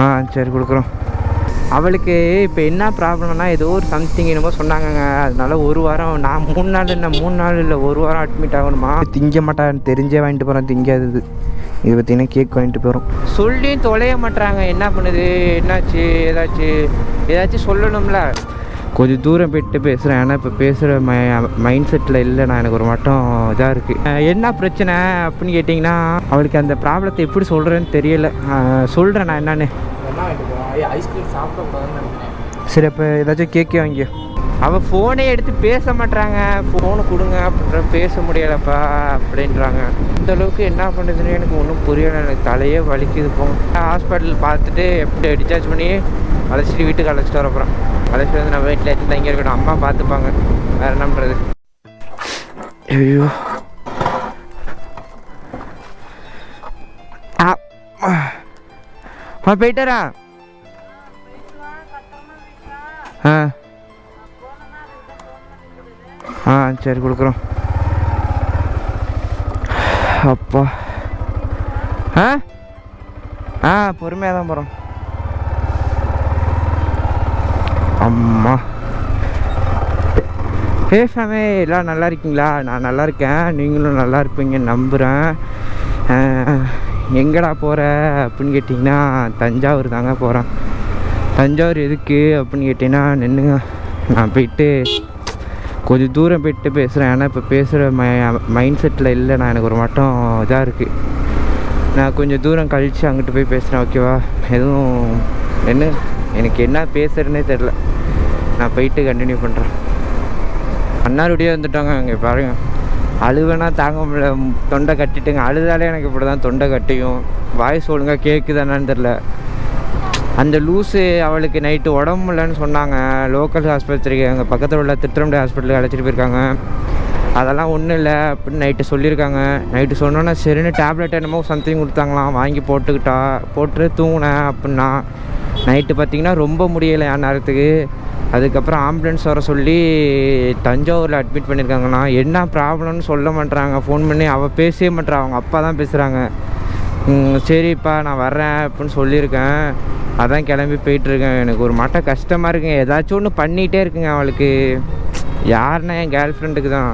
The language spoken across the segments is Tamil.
ஆ சரி கொடுக்குறோம். அவளுக்கு இப்போ என்ன ப்ராப்ளம்னா ஏதோ ஒரு சம்திங் என்னமோ சொன்னாங்கங்க. அதனால ஒரு வாரம் நான் மூணு நாள் இல்லை மூணு நாள் இல்லை ஒரு வாரம் அட்மிட் ஆகணுமா? திங்க மாட்டான்னு தெரிஞ்சே வாங்கிட்டு போகிறேன் திங்காது இது பார்த்தீங்கன்னா கேக் வாங்கிட்டு போகிறோம் சொல்லியும் தொலைய மாட்றாங்க. என்ன பண்ணுது? என்னாச்சு? ஏதாச்சும் ஏதாச்சும் சொல்லணும்ல. கொஞ்சம் தூரம் போயிட்டு பேசுகிறேன் ஆனால் இப்போ பேசுகிற மை மைண்ட் செட்டில் இல்லை நான் எனக்கு ஒரு மட்டும் இதாக இருக்குது என்ன பிரச்சனை அப்படின்னு கேட்டிங்கன்னா அவளுக்கு அந்த ப்ராப்ளத்தை எப்படி சொல்கிறேன்னு தெரியல. சொல்கிறேன் நான் என்னன்னு. ஐஸ்கிரீம் நினைக்கிறேன். சரி அப்போ ஏதாச்சும் கேக்கே வாங்கி அவள் ஃபோனே எடுத்து பேச மாட்றாங்க. ஃபோனு கொடுங்க அப்படின்ற பேச முடியலப்பா அப்படின்றாங்க. இந்த அளவுக்கு என்ன பண்ணுதுன்னு எனக்கு ஒன்றும் புரியலை. எனக்கு தலையே வலிக்குது போங்க. ஹாஸ்பிட்டல் பார்த்துட்டு எப்படி டிஸ்சார்ஜ் பண்ணி அழைச்சிட்டு வீட்டுக்கு அழைச்சிட்டு வர போகிறேன் வந்து நம்ம வீட்டில் எடுத்து தங்கி இருக்கணும்? அம்மா பார்த்துப்பாங்க. வேறு என்னன்றது ஐயோ. ஆ. போயிட்டாரா ஆ. ஆ சரி கொடுக்குறோம். அப்பா. ஆ? ஆ பொறுமையாக தான் போகிறோம் அம்மா. பேசாமே எல்லாம் நல்லா இருக்கீங்களா? நான் நல்லா இருக்கேன். நீங்களும் நல்லா இருப்பீங்கன்னு நம்புகிறேன் எங்கடா போகிற அப்படின்னு கேட்டிங்கன்னா தஞ்சாவூர் தாங்க போகிறேன் தஞ்சாவூர் எதுக்கு அப்படின்னு கேட்டிங்கன்னா நின்றுங்க நான் போயிட்டு கொஞ்சம் தூரம் போயிட்டு பேசுகிறேன் ஏன்னா இப்போ பேசுகிற மை மைண்ட் செட்டில் இல்லை. நான் எனக்கு ஒரு மட்டும் இதாக இருக்குது நான் கொஞ்சம் தூரம் கழித்து அங்கிட்டு போய் பேசுகிறேன் ஓகேவா எதுவும் என்ன? எனக்கு என்ன பேசுறதுனே தெரில நான் போயிட்டு கண்டினியூ பண்ணுறேன் அண்ணாருடைய வந்துட்டாங்க அங்கே பாருங்க. அழுவேனா தாங்க முடியல. தொண்டை கட்டிட்டுங்க. அழுதாலே எனக்கு இப்படி தான் தொண்டை கட்டியும். வாய்ஸ் ஒழுங்காக கேட்குதானான்னு தெரில அந்த லூஸு அவளுக்கு நைட்டு உடம்பு இல்லைன்னு சொன்னாங்க. லோக்கல் ஆஸ்பத்திரிக்கு அங்கே பக்கத்தில் உள்ள திருத்திரம்படி ஹாஸ்பிட்டலுக்கு அழைச்சிட்டு போயிருக்காங்க. அதெல்லாம் ஒன்றும் இல்லை அப்படின்னு நைட்டு சொல்லியிருக்காங்க. நைட்டு சொன்னோன்னா சரின்னு டேப்லெட் என்னமோ சம்திங் கொடுத்தாங்களாம். வாங்கி போட்டுக்கிட்டா. போட்டு தூங்கினேன் அப்படின்னா. நைட்டு பார்த்தீங்கன்னா ரொம்ப முடியலை என் நேரத்துக்கு. அதுக்கப்புறம் ஆம்புலன்ஸ் வர சொல்லி தஞ்சாவூரில் அட்மிட் பண்ணியிருக்காங்கண்ணா என்ன ப்ராப்ளம்னு சொல்ல மாட்றாங்க. ஃபோன் பண்ணி அவள் பேசவே மாட்டேறா அவங்க அப்பா தான் பேசுகிறாங்க சரிப்பா நான் வர்றேன் அப்படின்னு சொல்லியிருக்கேன். அதான் கிளம்பி போயிட்டுருக்கேன். எனக்கு ஒரு மட்டம் கஷ்டமாக இருக்குங்க. ஏதாச்சும் ஒன்று பண்ணிகிட்டே இருக்குங்க அவளுக்கு. யாருன்னா என் கேர்ள் ஃப்ரெண்டுக்கு தான்.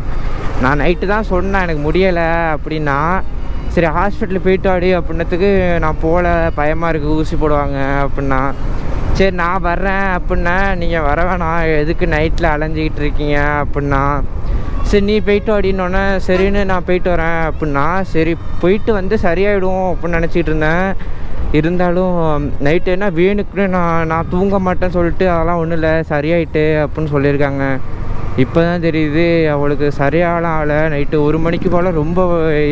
நான் நைட்டு தான் சொன்னேன். எனக்கு முடியலை அப்படின்னா சரி ஹாஸ்பிட்டல் போயிட்டு வாடி அப்படின்னதுக்கு நான் போகல பயமாக இருக்குது ஊசி போடுவாங்க அப்படின்னா. சரி நான் வர்றேன் அப்படின்னா நீங்கள் வர வேணாம் எதுக்கு நைட்டில் அலைஞ்சிக்கிட்டு இருக்கீங்க அப்படின்னா. சரி நீ போயிட்டு வாடின்னொன்னே சரின்னு நான் போயிட்டு வரேன் அப்படின்னா சரி போயிட்டு வந்து சரியாயிடும் அப்படின்னு நினச்சிட்டு இருந்தேன். இருந்தாலும் நைட்டு என்ன வேணுக்குன்னு நான் நான் தூங்க மாட்டேன்னு சொல்லிட்டு அதெல்லாம் ஒன்றும் இல்லை சரியாயிட்டு அப்படின்னு சொல்லியிருக்காங்க. இப்போ தான் தெரியுது அவளுக்கு சரியாகலாம் ஆள. நைட்டு ஒரு மணிக்கு போல் ரொம்ப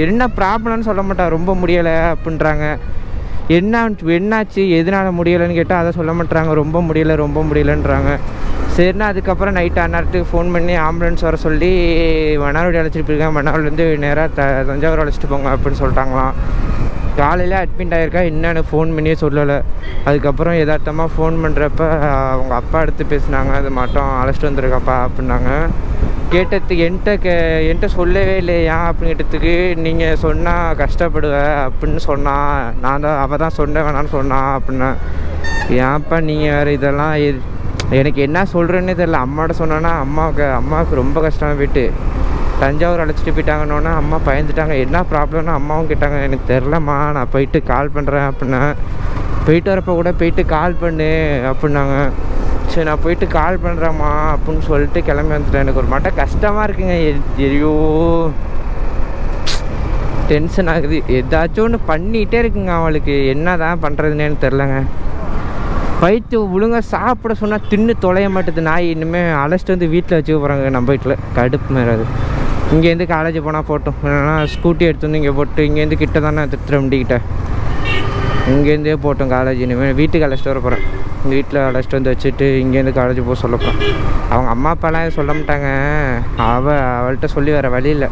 என்ன ப்ராப்ளம்னு சொல்ல மாட்டா. ரொம்ப முடியலை அப்படின்றாங்க. என்ன என்னாச்சு எதனால் முடியலைன்னு கேட்டால் அதை சொல்ல மாட்டாங்க ரொம்ப முடியலை ரொம்ப முடியலைன்றாங்க. சரிண்ணா அதுக்கப்புறம் நைட்டு அந்நேரத்துக்கு ஃபோன் பண்ணி ஆம்புலன்ஸ் வர சொல்லி மணார்வாடி அழைச்சிட்டு போயிருக்கேன் மணார்லேருந்து நேராக த தஞ்சாவூர் அழைச்சிட்டு போங்க அப்படின்னு சொல்லிட்டாங்களாம் காலையில் அட்மிட் ஆகிருக்கா என்னென்னு ஃபோன் பண்ணியே சொல்லலை. அதுக்கப்புறம் எதார்த்தமாக ஃபோன் பண்ணுறப்ப அவங்க அப்பா எடுத்து பேசினாங்க. அது மட்டும் அழைச்சிட்டு வந்திருக்காப்பா அப்படின்னாங்க. கேட்டதுக்கு என்கிட்ட கே என்கிட்ட சொல்லவே இல்லையா அப்படின்னு கேட்டதுக்கு நீங்கள் சொன்னால் கஷ்டப்படுவ அப்படின்னு சொன்னா. நான் தான் அவள் தான் சொன்ன வேணான்னு சொன்னான் அப்படின்னேன் ஏன்ப்பா நீங்கள் வேறு இதெல்லாம் எனக்கு என்ன சொல்கிறேன்னு தெரில அம்மாட்ட சொன்னேன்னா அம்மாவுக்கு அம்மாவுக்கு ரொம்ப கஷ்டமாக போயிட்டு தஞ்சாவூர் அழைச்சிட்டு போயிட்டாங்கன்னொன்னே அம்மா பயந்துட்டாங்க. என்ன ப்ராப்ளம்னு அம்மாவும் கேட்டாங்க. எனக்கு தெரிலம்மா நான் போயிட்டு கால் பண்ணுறேன் அப்படின்னா. போயிட்டு வரப்போ கூட போயிட்டு கால் பண்ணு அப்படின்னாங்க. சரி நான் போயிட்டு கால் பண்ணுறேம்மா அப்படின்னு சொல்லிட்டு கிளம்பி வந்துட்டேன். எனக்கு ஒரு மட்டும் கஷ்டமாக இருக்குங்க. எ- ஐயோ. டென்ஷன் ஆகுது. ஏதாச்சும் ஒன்று பண்ணிகிட்டே இருக்குங்க அவளுக்கு. என்ன தான் பண்ணுறதுன்னு தெரிலங்க வயிற்று ஒழுங்காக சாப்பிட சொன்னால் தின்னு தொலைய மாட்டுது. நாய் இனிமேல் அழைச்சிட்டு வந்து வீட்டில் வச்சுக்க போகிறாங்க நம்ம வீட்டில் கடுப்பு மாறாது இங்கேருந்து காலேஜ் போனால் போட்டோம். இல்லைனா ஸ்கூட்டி எடுத்து வந்து இங்கே போட்டு இங்கேருந்து கிட்ட தானே திருத்திரம்பிக்கிட்ட இங்கேருந்தே போட்டோம் காலேஜ் இனிமேல். வீட்டுக்கு அழைச்சிட்டு வர போகிறேன் வீட்டில் அழைச்சிட்டு வந்து வச்சுட்டு இங்கேருந்து காலேஜ் போக சொல்ல போகிறேன் அவங்க அம்மா அப்பாலாம் சொல்ல மாட்டாங்க. அவள் அவள்கிட்ட சொல்லி வர வழி இல்லை.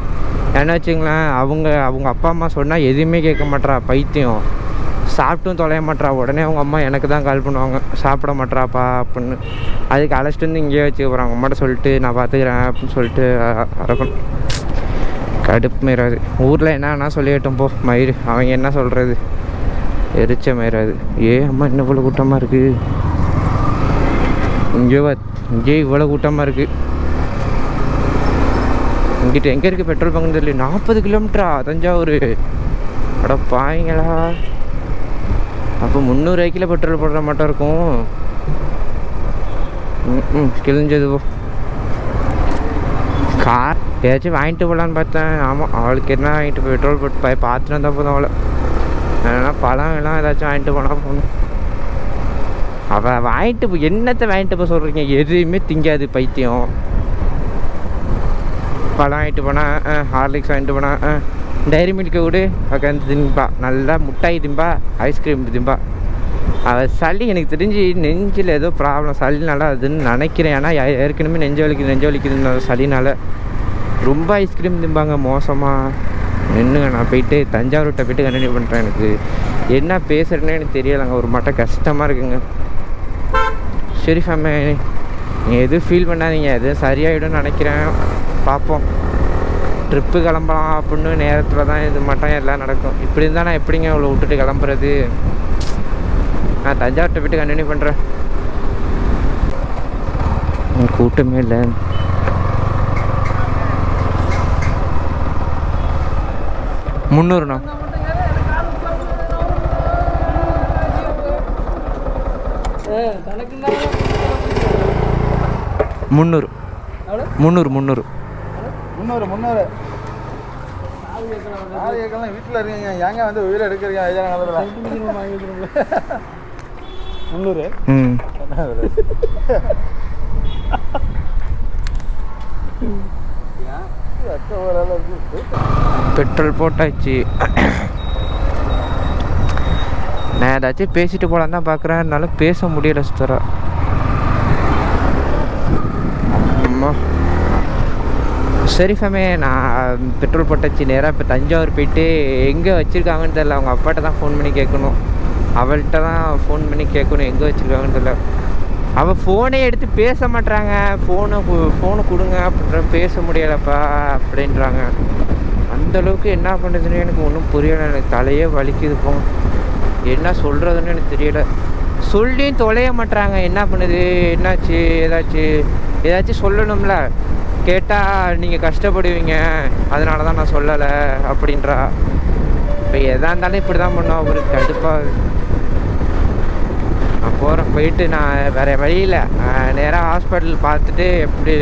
என்ன வச்சுங்களேன் அவங்க அவங்க அப்பா அம்மா சொன்னால் எதுவுமே கேட்க மாட்றா. பைத்தியம். சாப்பிட்டும் தொலைய மாட்டா உடனே அவங்க அம்மா எனக்கு தான் கால் பண்ணுவாங்க. சாப்பிட மாட்றாப்பா அப்படின்னு. அதுக்கு அழைச்சிட்டு வந்து இங்கேயே வச்சுக்க போகிறாங்க அம்மாட்ட சொல்லிட்டு நான் பார்த்துக்கிறேன் அப்படின்னு சொல்லிட்டு அ- அறக்கணும். கடுப்பு மீறாது ஊரில் என்னன்னா சொல்லிவிட்டோம் சொல்லிட்டோம் போ. மயிறு. அவங்க என்ன சொல்கிறது எரிச்ச மயிராது ஏ அம்மா என்ன இவ்வளோ கூட்டமாக இருக்குது இங்கே இங்கே இவ்வளோ கூட்டமாக இருக்குது இங்கிட்ட எங்கே இருக்குது பெட்ரோல் பங்கு தெரியல. நாற்பது கிலோமீட்டரா? தஞ்சாவூர். அட பாய்ங்களா அப்போ முந்நூறுவாய்க்கில் பெட்ரோல் போடுற மாட்டோம் இருக்கும். ம், ம் கிழிஞ்சது போ. கார் ஏதாச்சும் வாங்கிட்டு போகலான்னு பார்த்தேன். ஆமாம் அவளுக்கு என்ன வாங்கிட்டு போய் பெட்ரோல் போட்டு போய் பார்த்துட்டு வந்தால் போதும் அவளை. ஏன்னா பழம் எல்லாம் ஏதாச்சும் வாங்கிட்டு போனால் போகணும் அவள் வாங்கிட்டு போ என்னத்தை வாங்கிட்டு போக சொல்கிறீங்க எதுவுமே திங்காது பைத்தியம். பழம் வாங்கிட்டு போனால் ஹார்லிக்ஸ் வாங்கிட்டு போனால் டைரி மில்க்கு விடு. உட்காந்து தின்பா. நல்லா முட்டாய் திம்பா ஐஸ்கிரீம் திம்பா அவள் சளி எனக்கு தெரிஞ்சு நெஞ்சில் ஏதோ ப்ராப்ளம் சளினால அதுன்னு நினைக்கிறேன். ஏன்னா ஏற்கனவே நெஞ்சு வலிக்குது நெஞ்சு வலிக்குதுன்னு சளினால. ரொம்ப ஐஸ்கிரீம் திம்பாங்க மோசமாக நின்றுங்க நான் போயிட்டு தஞ்சாவூர்கிட்ட போயிட்டு கண்டினியூ பண்ணுறேன் எனக்கு. என்ன பேசுகிறேன்னு எனக்கு தெரியலைங்க ஒரு மட்ட கஷ்டமாக இருக்குங்க. சரி ஃபேமே நீங்கள் எதுவும் ஃபீல் பண்ணாதீங்க எதுவும் சரியாயிடும்னு நினைக்கிறேன். பார்ப்போம். ட்ரிப்பு கிளம்பலாம் அப்படின்னு நேரத்தில் தான் இது மட்டும் எல்லாம் நடக்கும். இப்படி இருந்தால் நான் எப்படிங்க இவ்வளோ விட்டுட்டு கிளம்புறது? நான் தஞ்சாவூர்கிட்ட போயிட்டு கண்டினியூ பண்ணுறேன் கூட்டமே இல்லை. முந்நூறுண்ணா. முந்நூறு. முந்நூறு முந்நூறு. முந்நூறு முந்நூறு. ஆறு ஏக்கர்லாம் வீட்டில் இருக்கீங்க. ஏங்க வந்து உயிரை எடுக்கிறீங்க? ஐயா முந்நூறு? ம். பெட்ரோல் போட்டாச்சு. நான் ஏதாச்சும் பேசிட்டு போகலான்னு தான் பார்க்குறேன் என்னால் பேச முடியல சுத்தரா அம்மா. சரி ஃபேமே நான் பெட்ரோல் போட்டாச்சு. நேராக இப்போ தஞ்சாவூர் போயிட்டு எங்கே வச்சுருக்காங்கன்னு தெரில அவங்க அப்பாட்ட தான் ஃபோன் பண்ணி கேட்கணும். அவள்கிட்ட தான் ஃபோன் பண்ணி கேட்கணும். எங்கே வச்சுருக்காங்கன்னு தெரில அவள் ஃபோனே எடுத்து பேச மாட்டாங்க ஃபோனை ஃபோனை கொடுங்க அப்படின்ற பேச முடியலப்பா அப்படின்றாங்க. அந்த அளவுக்கு என்ன பண்ணுறதுன்னு எனக்கு ஒன்றும் புரியலை. எனக்கு தலையே வலிக்குது போ என்ன சொல்கிறதுன்னு எனக்கு தெரியல. சொல்லியும் தொலைய மாட்டாங்க என்ன பண்ணுது? என்னாச்சு? ஏதாச்சு? ஏதாச்சும் சொல்லணும்ல. கேட்டால் நீங்கள் கஷ்டப்படுவீங்க. அதனால தான் நான் சொல்லலை அப்படின்றா. இப்போ எதா இருந்தாலும் இப்படி தான் பண்ணுவோம் அவருக்கு கடுப்பாக நான் போகிறேன் போயிட்டு நான் வேறு வழியில் நேராக ஹாஸ்பிட்டல் பார்த்துட்டு எப்படி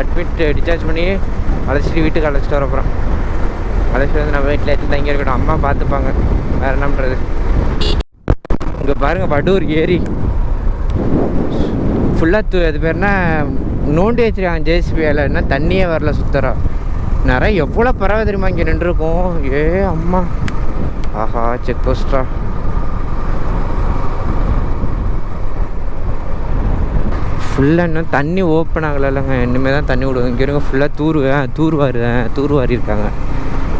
அட்மிட் டிஸ்சார்ஜ் பண்ணி அழைச்சிட்டு வீட்டுக்கு அழைச்சிட்டு வர போகிறேன் அழைச்சிட்டு வந்து நம்ம வீட்டில் எடுத்து தங்கி இருக்கட்டும் அம்மா பார்த்துப்பாங்க. வேறு என்ன பண்ணுறது இங்கே பாருங்கள் வடூர் ஏரி. ஃபுல்லாக தூ அது பேர்னா நோண்டி வச்சிருக்காங்க ஜேசிபி என்ன தண்ணியே வரல சுத்தரம் நிறைய எவ்வளோ பறவை தெரியுமா இங்கே நின்றுருக்கோம்? ஏ அம்மா. ஆஹா செக் போஸ்டா ஃபுல்லாக இன்னும் தண்ணி ஓப்பன் ஆகலை இல்லைங்க இனிமேல் தான் தண்ணி விடுவோம் இங்கே இருக்க ஃபுல்லாக தூருவேன். தூர்வாருவேன் தூர்வாரி இருக்காங்க.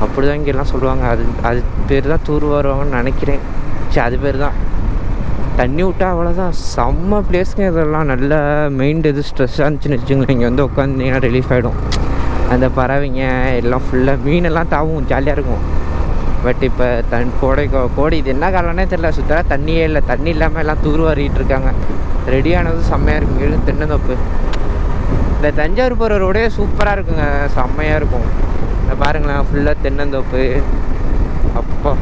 அப்படி தான் இங்கெல்லாம் சொல்லுவாங்க. அது அது பேர் தான் தூர்வாருவாங்கன்னு நினைக்கிறேன். சரி அது பேர் தான். தண்ணி விட்டா அவ்வளோதான் செம்ம பிளேஸுங்க இதெல்லாம். நல்ல மைண்ட் எது ஸ்ட்ரெஸ்ஸாக இருந்துச்சுன்னு வச்சுங்களேன் இங்கே வந்து உட்காந்துங்கன்னா ரிலீஃப் ஆகிடும் அந்த பறவைங்க எல்லாம் ஃபுல்லாக மீனெல்லாம் தாவும். ஜாலியாக இருக்கும். பட் இப்போ தன் கோடை கோடை இது என்ன காலம்னே தெரில சுத்தராக தண்ணியே இல்லை. தண்ணி இல்லாமல் எல்லாம் தூர்வாரிட்டு இருக்காங்க. ரெடியானது செம்மையாக இருக்கும். இங்கே தென்னந்தோப்பு இந்த தஞ்சாவூர் போகிற ரோடே சூப்பராக இருக்குங்க. செம்மையாக இருக்கும். இந்த பாருங்களேன் ஃபுல்லாக தென்னந்தோப்பு அப்போ.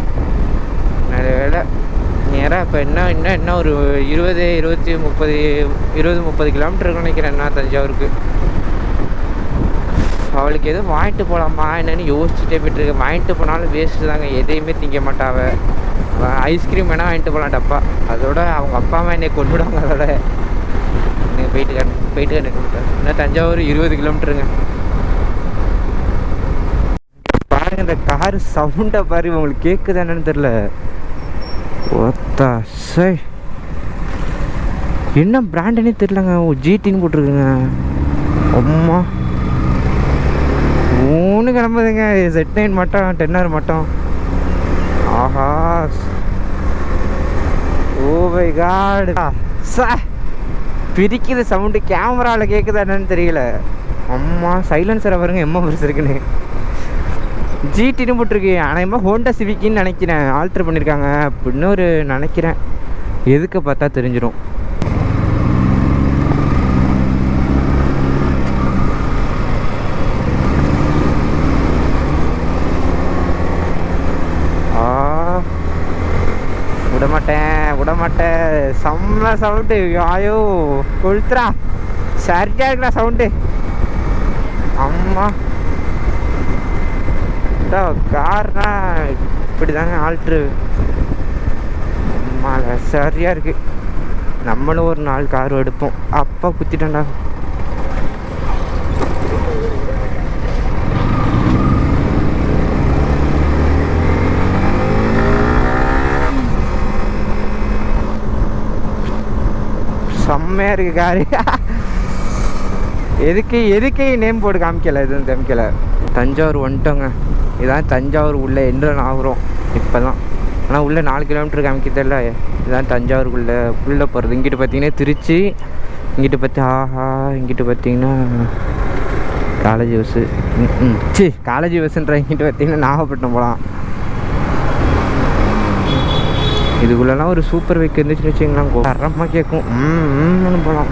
நல்ல வேலை. நேராக இப்போ என்ன என்ன என்ன ஒரு இருபது இருபத்தி முப்பது இருபது முப்பது கிலோமீட்டருக்கு நினைக்கிறேன் நான் தஞ்சாவூருக்கு. அவளுக்கு எதுவும் வாங்கிட்டு போகலாமா என்னன்னு யோசிச்சுட்டே போயிட்டுருக்கு. வாங்கிட்டு போனாலும் வேஸ்ட்டு தாங்க. எதையுமே திங்க மாட்டாவ ஐஸ்கிரீம் வேணால் வாங்கிட்டு போகலாம் டப்பா அதோட அவங்க அப்பா அம்மா என்னை கொண்டு விடுவாங்க அதோட. நீங்கள் போயிட்டு கண் போயிட்டு கணக்கு இன்னும் தஞ்சாவூர் இருபது கிலோமீட்டருங்க. பாருங்க இந்த கார் சவுண்டை பாரு உங்களுக்கு கேட்குது என்னன்னு தெரில ஒத்தா சை என்ன பிராண்டுன்னே தெரிலங்க ஜிடின்னு போட்டிருக்குங்க. அம்மா. மூணு கிளம்புதுங்க செட் நைன் மட்டும் டென்னர் மட்டும். ஆஹா. ஓ மை காட் சா. பிரிக்குது சவுண்டு. கேமராவில் கேட்குதா என்னன்னு தெரியல. அம்மா சைலன்சரை பாருங்க. எம்மா பெருசு இருக்குன்னு. ஜிடின்னு போட்டிருக்கு. எம்மா ஹோண்டா சிவிக்கின்னு நினைக்கிறேன். ஆல்ட்ரு பண்ணியிருக்காங்க அப்படின்னு ஒரு நினைக்கிறேன். எதுக்கு பார்த்தா தெரிஞ்சிடும் ஆ விட மாட்டேன் விட மாட்டேன் செம்ம சவுண்டு ஐயோ கொளுத்துறா சரியா இருக்குடா சவுண்டு அம்மா. கார்னா இப்படி தாங்க ஆல்ட்ரு அம்மால சரியா இருக்கு. நம்மளும் ஒரு நாள் கார் எடுப்போம். அப்பா குத்திட்டேன்டா. செம்மையாக இருக்கு காரு எதுக்கு எதுக்கு நேம் போர்டு காமிக்கல? எதுவும் காமிக்கல. தஞ்சாவூர் வந்துட்டோங்க. இதான் தஞ்சாவூர் உள்ளே என்ட்ரன் ஆகுறோம் இப்போ தான் ஆனால் உள்ளே நாலு கிலோமீட்டர் காமிக்கிறதில்ல இதான் தஞ்சாவூருக்குள்ளே. உள்ளே போகிறது இங்கிட்டு பார்த்தீங்கன்னா திருச்சி இங்கிட்டு பார்த்து ஆஹா இங்கிட்டு பார்த்தீங்கன்னா காலேஜ் பஸ்ஸு ம் சி காலேஜ் பஸ்ஸுன்ற இங்கிட்டு பார்த்தீங்கன்னா நாகப்பட்டினம் போகலாம் இதுக்குள்ளெல்லாம் ஒரு சூப்பர் பைக் இருந்துச்சுன்னு வச்சுங்களேன் தரமாக கேட்கும் ம் போகலாம்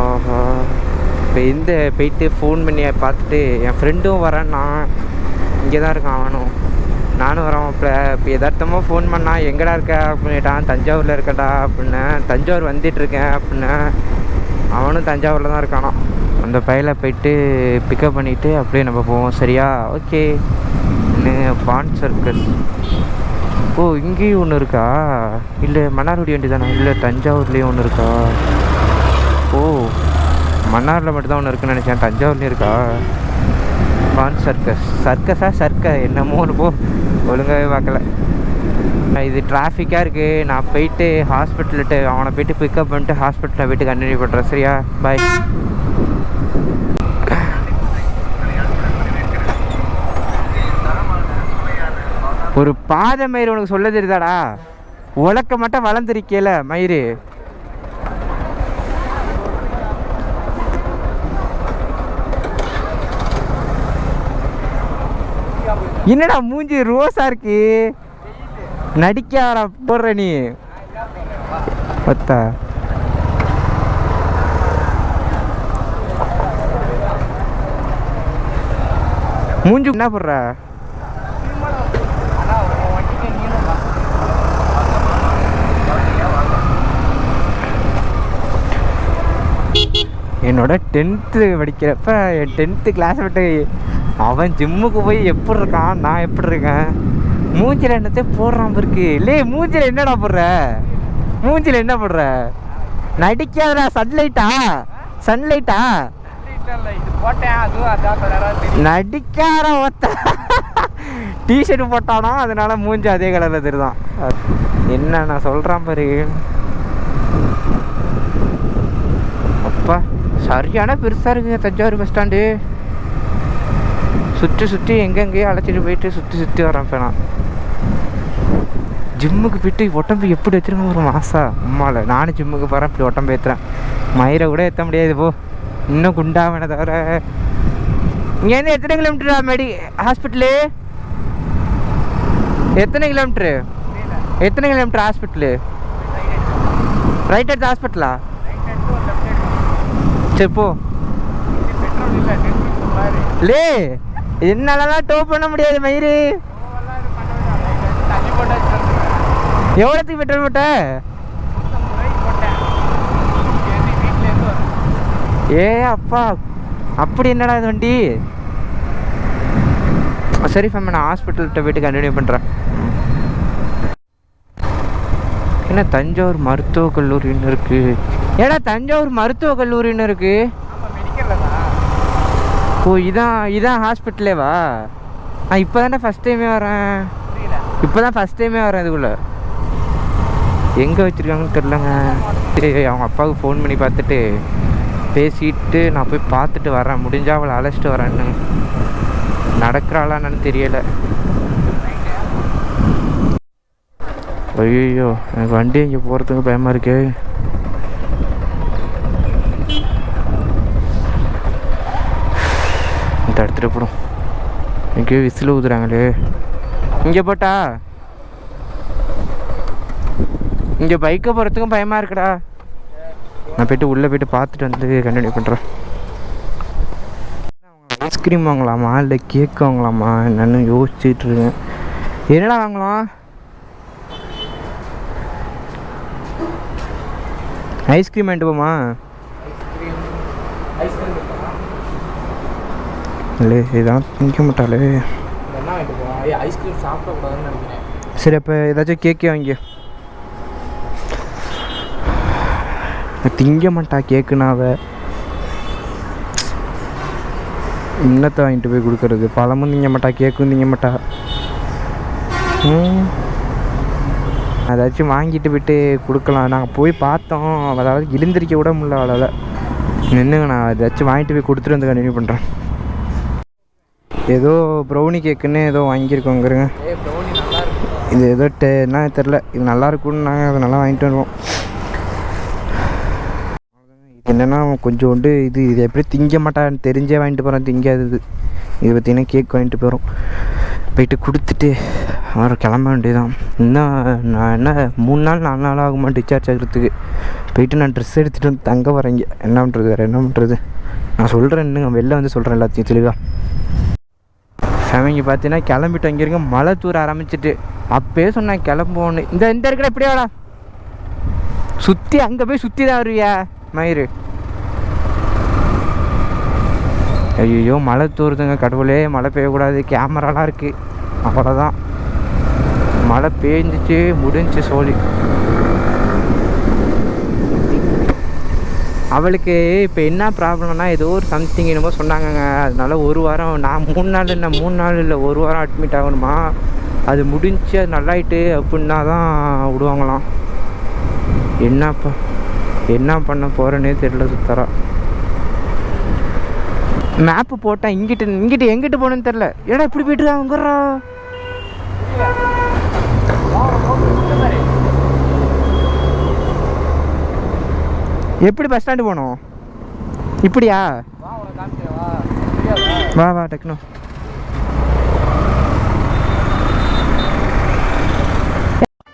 ஆஹா. இப்போ இந்த போயிட்டு ஃபோன் பண்ணி பார்த்துட்டு என் ஃப்ரெண்டும் வரேன்னா இங்கே தான் இருக்கான் அவனும். நானும் வரேன் இப்போ இப்போ எதார்த்தமாக ஃபோன் பண்ணா எங்கடா இருக்க? அப்படின்ட்டான் தஞ்சாவூரில் இருக்கடா அப்படின்னு. தஞ்சாவூர் வந்துட்டுருக்கேன் அப்படின்னு. அவனும் தஞ்சாவூரில் தான் இருக்கானாம். அந்த பையில போயிட்டு பிக்கப் பண்ணிவிட்டு அப்படியே நம்ம போவோம். சரியா? ஓகே. பான் சர்க்கஸ் ஓ இங்கேயும் ஒன்று இருக்கா? இல்லை மன்னார்குடி வண்டி தானே? இல்லை தஞ்சாவூர்லேயும் ஒன்று இருக்கா? ஓ மன்னாரில் மட்டும்தான் ஒன்று இருக்குன்னு நினச்சேன். தஞ்சாவூர்லேயும் இருக்கா? பான் சர்க்கஸ் சர்க்கஸா சர்க்க என்னமோ ஒன்று போ. ஒழுங்காகவே பார்க்கல. இது டிராஃபிக்காக இருக்குது நான் போயிட்டு ஹாஸ்பிட்டல்கிட்ட அவனை போயிட்டு பிக்கப் பண்ணிட்டு ஹாஸ்பிட்டலில் போயிட்டு கண்டினியூ பண்ணுறேன் சரியா? பாய் ஒரு பாதை மயிர் உனக்கு சொல்ல தெரியுதாடா உலக்க மட்டும் வளர்ந்துருக்கேல மயிறு. என்னடா மூஞ்சி ரோஸா இருக்கு? நடிக்க போடுற நீ? பத்தா. மூஞ்சி என்ன போடுற? என்னோட டென்த்து படிக்கிறப்ப என் டென்த்து கிளாஸ் விட்டு அவன் ஜிம்முக்கு போய் எப்படி இருக்கான் நான் எப்படி இருக்கேன்? மூஞ்சில் என்னத்தை போடுறான் இருக்கு இல்லே மூஞ்சில் என்னடா போடுற? மூஞ்சில் என்ன போடுற? நடிக்காதடா சன்லைட்டா சன்லைட்டா போட்டேன் அதுவும் நடிக்கார ஒத்த டிஷர்ட் போட்டானா அதனால மூஞ்சி அதே கலரில் தெரியுதான். என்ன நான் சொல்கிறான் பாரு. அப்பா. சரியான பெருசாக இருக்குங்க தஞ்சாவூர் பஸ் ஸ்டாண்டு சுற்றி சுற்றி எங்கெங்கேயோ அழைச்சிட்டு போயிட்டு சுற்றி சுற்றி வரேன் இப்போ நான். ஜிம்முக்கு போயிட்டு உடம்பு எப்படி வச்சிருக்கேன் ஒரு மாசா? உம்மால நானும் ஜிம்முக்கு போகிறேன் இப்படி உடம்பு ஏற்றுறேன் மயிரை கூட ஏற்ற முடியாது போ. இன்னும் குண்டாவன தவிர. இங்கேருந்து எத்தனை கிலோமீட்டரா மெடி? ஹாஸ்பிட்டலு எத்தனை கிலோமீட்ரு எத்தனை கிலோமீட்டர் ஹாஸ்பிட்டலு ரைட் எடுத்து ஹாஸ்பிட்டலா சரி போ லே என்னாலலாம் டோ பண்ண முடியாது மயிறு. எவ்வளோத்துக்கு பெட்ரோல் போட்ட ஏ அப்பா. அப்படி என்னடா இது வண்டி? சரி ஃபேம் நான் ஹாஸ்பிட்டல்கிட்ட போயிட்டு கண்டினியூ பண்ணுறேன் என்ன தஞ்சாவூர் மருத்துவக் கல்லூரின்னு இருக்கு. ஏடா தஞ்சாவூர் மருத்துவக் கல்லூரின்னு இருக்கு. ஓ இதான் இதான் ஹாஸ்பிட்டலேவா நான் இப்போ தானே ஃபஸ்ட் டைமே வரேன் இப்போ தான் ஃபஸ்ட் டைமே வரேன் இதுக்குள்ளே. எங்கே வச்சுருக்காங்கன்னு தெரிலங்க சரி அவங்க அப்பாவுக்கு ஃபோன் பண்ணி பார்த்துட்டு பேசிட்டு நான் போய் பார்த்துட்டு வரேன் முடிஞ்சா அவளை அழைச்சிட்டு வரேன்னு. நடக்கிறாளான்னு தெரியலை. ஐயோ எனக்கு வண்டி இங்கே போகிறதுக்கு பயமாக இருக்கே. எடுத்துகிட்டு போடும் எங்கேயோ விசில் ஊதுறாங்களே. இங்கே போட்டா? இங்கே பைக்கை போகிறதுக்கும் பயமாக இருக்குடா. நான் போய்ட்டு உள்ளே போயிட்டு பார்த்துட்டு வந்து கண்டினியூ பண்ணுறேன் ஐஸ்கிரீம் வாங்கலாமா? இல்லை கேக் வாங்கலாமா? என்னென்னு யோசிச்சுட்டு இருக்கேன். என்னடா வாங்கலாம்? ஐஸ்கிரீம் வாங்கிட்டு போமா ஐஸ்கிரீம் இருக்கா இல்லை இதான் திங்க மாட்டாளே. ஐஸ்கிரீம் சாப்பிடக்கூடாதுன்னு நினைக்கிறேன். சரி அப்போ ஏதாச்சும் கேக்கே வாங்கி திங்க மாட்டா கேக்குனா அவ. இன்னத்தை வாங்கிட்டு போய் கொடுக்கறது? பழமும் திங்க மாட்டா கேக்கும் திங்க மாட்டா. ம். ஏதாச்சும் வாங்கிட்டு போயிட்டு கொடுக்கலாம். நாங்கள் போய் பார்த்தோம். அதாவது எழுந்திரிக்க கூட முடியல அவளால். நின்றுங்க நான் ஏதாச்சும் வாங்கிட்டு போய் கொடுத்துட்டு வந்து கண்டினியூ பண்ணுறேன் ஏதோ ப்ரௌனி கேக்குன்னு ஏதோ வாங்கியிருக்கோங்கிறங்க. இது ஏதோ டே என்ன தெரில இது நல்லா இருக்கும்னு நாங்கள் அதை நல்லா வாங்கிட்டு வருவோம். என்னென்னா கொஞ்சோண்டு இது இது எப்படி திங்க மாட்டான்னு தெரிஞ்சே வாங்கிட்டு போகிறோம் திங்காது இது. இது பார்த்தீங்கன்னா கேக் வாங்கிட்டு போகிறோம் போயிட்டு கொடுத்துட்டு அப்புறம் கிளம்ப வேண்டியதான் இன்னும் நான் என்ன மூணு நாள் நாலு நாள் ஆகுமா டிஸ்சார்ஜ் ஆகிறதுக்கு. போயிட்டு நான் ட்ரெஸ் எடுத்துகிட்டு வந்து தங்க வரேங்க என்ன பண்ணுறது வேறு என்ன பண்ணுறது நான் சொல்கிறேன் இன்னும் வெளில வந்து சொல்கிறேன் எல்லாத்தையும் தெளிவாக அவங்க பார்த்தீங்கன்னா கிளம்பிட்டு அங்கே இருக்க மழை தூர ஆரம்பிச்சிட்டு. அப்பயே சொன்னேன் கிளம்புவோன்னு. இந்த இந்த இருக்கிற எப்படியா வாடா. சுற்றி அங்கே போய் சுற்றி தான் வருவியா மயிறு. ஐயோ மழை தூருதுங்க கடவுளே. மழை பெய்யக்கூடாது. கேமராலாம் இருக்குது அவ்வளோதான் மழை பேஞ்சிச்சு முடிஞ்சு சோழி. அவளுக்கு இப்போ என்ன ப்ராப்ளம்னா ஏதோ ஒரு சம்திங் என்னமோ சொன்னாங்கங்க. அதனால ஒரு வாரம் நான் மூணு நாள் இல்லை மூணு நாள் இல்லை ஒரு வாரம் அட்மிட் ஆகணுமா? அது முடிஞ்சு அது நல்லாயிட்டு அப்படின்னா தான் விடுவாங்களாம். என்னப்பா என்ன பண்ண போகிறேன்னே தெரியல சுத்தரா. மேப்பு போட்டேன் இங்கிட்டு இங்கிட்டு எங்கிட்டு போகணுன்னு தெரில ஏடா இப்படி போய்ட்டு இருக்காங்கறா எப்படி பஸ் ஸ்டாண்டு போகணும்? இப்படியா? வா வா techno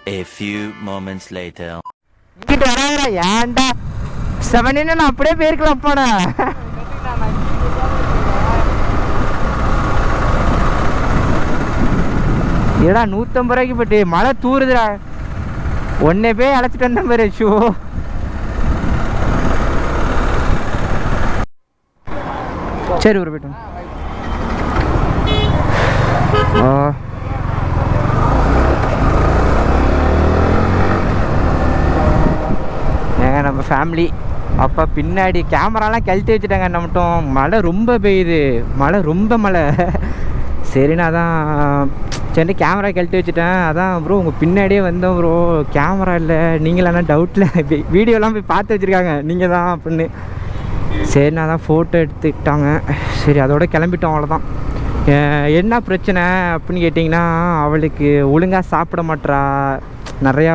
A few moments later. இங்கிட்டு வராங்கடா ஏன்டா? செவன் நான் அப்படியே போயிருக்கலாம் அப்பாடா. ஏடா நூற்றம்பது ரூபாய்க்கு போட்டு மழை தூறுதுடா ஒன்னே போய் அழைச்சிட்டு வந்த மாதிரி ஷோ. சரி ஒரு போயிட்டோம் ஏங்க நம்ம ஃபேமிலி அப்போ பின்னாடி கேமராலாம் கழட்டி வச்சுட்டாங்க என்ன மட்டும். மழை ரொம்ப பெய்யுது. மழை ரொம்ப மழை. சரிண்ணா அதான் சரி கேமரா கழட்டி வச்சுட்டேன். அதான் ப்ரோ உங்கள் பின்னாடியே வந்தோம் ப்ரோ கேமரா இல்லை. நீங்களாம் டவுட்டில் வீடியோலாம் போய் பார்த்து வச்சுருக்காங்க. நீங்கள் தான் அப்படின்னு. சரி நான் தான் ஃபோட்டோ எடுத்துக்கிட்டாங்க. சரி அதோட கிளம்பிட்டோம் அவ்வளோதான் என்ன பிரச்சனை அப்படின்னு கேட்டிங்கன்னா அவளுக்கு ஒழுங்காக சாப்பிட மாட்றா. நிறையா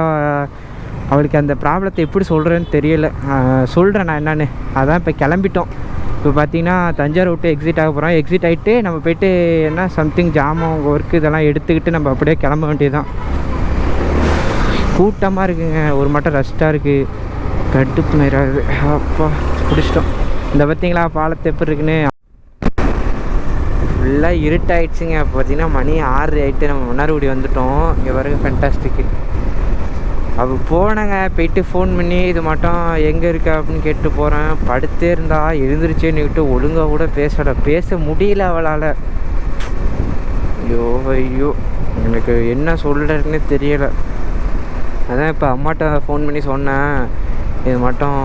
அவளுக்கு அந்த ப்ராப்ளத்தை எப்படி சொல்கிறேன்னு தெரியல. சொல்கிறேன் நான் என்னன்னு. அதான் இப்போ கிளம்பிட்டோம். இப்போ பார்த்தீங்கன்னா தஞ்சாவூர் விட்டு எக்ஸிட் ஆக போகிறோம் எக்ஸிட் ஆகிட்டு நம்ம போயிட்டு என்ன சம்திங் ஜாமான் ஒர்க்கு இதெல்லாம் எடுத்துக்கிட்டு நம்ம அப்படியே கிளம்ப வேண்டியதுதான். கூட்டமாக இருக்குங்க. ஒரு மட்டும் ரஷ்டாக இருக்குது கடுப்பு நேராது. அப்பா பிடிச்சிட்டோம் இந்த பார்த்தீங்களா பாலத்தை எப்படி இருக்குன்னு? ஃபுல்லாக இருட்டாயிடுச்சுங்க. பார்த்தீங்கன்னா மணி ஆறு ஆயிட்டு நம்ம மன்னார்குடி வந்துட்டோம். இங்கே பாருங்க ஃபென்டாஸ்டிக்கு அப்போ போனேங்க போயிட்டு ஃபோன் பண்ணி இது மட்டும் எங்கே இருக்க அப்படின்னு கேட்டு போகிறேன் படுத்தே இருந்தா எழுந்திரிச்சேன்னுக்கிட்டு ஒழுங்காக கூட பேசலை. பேச முடியல அவளால். ஐயோ ஐயோ. எனக்கு என்ன சொல்கிறதுன்னு தெரியலை. அதான் இப்போ அம்மாட்ட ஃபோன் பண்ணி சொன்னேன். இது மட்டும்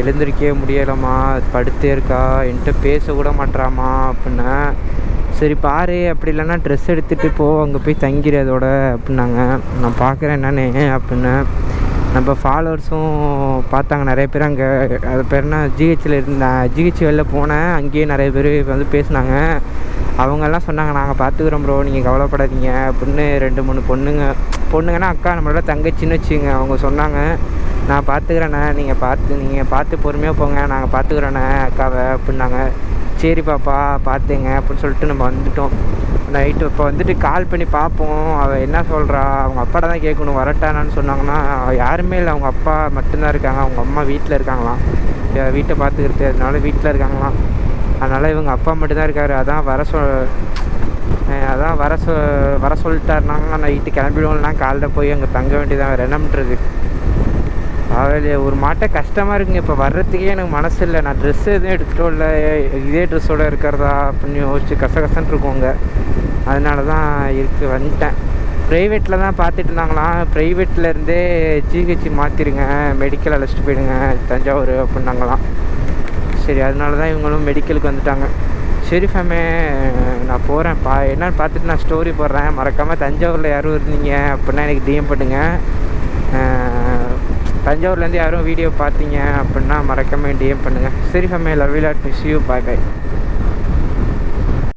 எழுந்திருக்கவே முடியலம்மா படுத்தே இருக்கா என்கிட்ட பேச கூட மாட்றாம்மா அப்படின்னேன் சரி பாரு அப்படி இல்லைன்னா ட்ரெஸ் எடுத்துகிட்டு போ அங்கே போய் தங்கிடு அதோட அப்படின்னாங்க. நான் பார்க்குறேன் என்னன்னு அப்படின்னு. நம்ம ஃபாலோவர்ஸும் பார்த்தாங்க நிறைய பேர் அங்கே அது பேர் என்ன ஜிஹெச்சில் இருந்தேன் ஜிஹெச் வெளில போனேன் அங்கேயே நிறைய பேர் வந்து பேசினாங்க. அவங்கெல்லாம் சொன்னாங்க நாங்கள் பார்த்துக்குறோம் ப்ரோ நீங்கள் கவலைப்படாதீங்க அப்படின்னு ரெண்டு மூணு பொண்ணுங்க பொண்ணுங்கன்னா அக்கா நம்மளோட தங்கச்சின்னு வச்சுங்க அவங்க சொன்னாங்க. நான் பார்த்துக்கிறேண்ணே நீங்கள் பார்த்து நீங்கள் பார்த்து பொறுமையாக போங்க நாங்கள் பார்த்துக்குறோண்ணே அக்காவை அப்படின்னாங்க சரி பாப்பா பார்த்துங்க அப்படின்னு சொல்லிட்டு நம்ம வந்துட்டோம். நைட்டு இப்போ வந்துட்டு கால் பண்ணி பார்ப்போம் அவள் என்ன சொல்கிறா அவங்க அப்பாட்ட தான் கேட்கணும். வரட்டானான்னு சொன்னாங்கன்னா யாருமே இல்லை. அவங்க அப்பா மட்டும்தான் இருக்காங்க. அவங்க அம்மா வீட்டில் இருக்காங்களாம். வீட்டை பார்த்துக்கிறது அதனால வீட்டில் இருக்காங்களாம். அதனால் இவங்க அப்பா மட்டும்தான் இருக்காரு. அதான் வர சொ அதான் வர சொ வர சொல்லிட்டாருனாங்க நைட்டு கிளம்பிடுவோம்னா காலைல போய் அங்கே தங்க வேண்டியதான் வேறு என்ன பண்ணுறது அவள் ஒரு மாட்டை கஷ்டமாக இருக்குங்க. இப்போ வர்றதுக்கே எனக்கு மனசு இல்லை நான் ட்ரெஸ் எதுவும் எடுத்துட்டோம் இல்லை இதே ட்ரெஸ்ஸோட இருக்கிறதா அப்படின்னு யோசிச்சு கசகசன்னு இருக்கோங்க. அதனால தான் இருக்கு வந்துட்டேன். ப்ரைவேட்டில் தான் பார்த்துட்டு இருந்தாங்களாம் ப்ரைவேட்லேருந்தே ஜிஹெச் மாற்றிடுங்க மெடிக்கல் அழைச்சிட்டு போயிடுங்க தஞ்சாவூர் அப்படின்னாங்களாம். சரி அதனால தான் இவங்களும் மெடிக்கலுக்கு வந்துட்டாங்க. சரி ஃபேமே நான் போகிறேன் பா என்னன்னு பார்த்துட்டு நான் ஸ்டோரி போடுறேன். மறக்காமல் தஞ்சாவூரில் யாரும் இருந்தீங்க அப்படின்னா எனக்கு டிஎம் பண்ணுங்கள் தஞ்சாவூர்லேருந்து யாரும் வீடியோ பார்த்தீங்க அப்படின்னா மறக்காமல் டிஎம் பண்ணுங்கள் சரி ஃபேமே love you lot miss you bye bye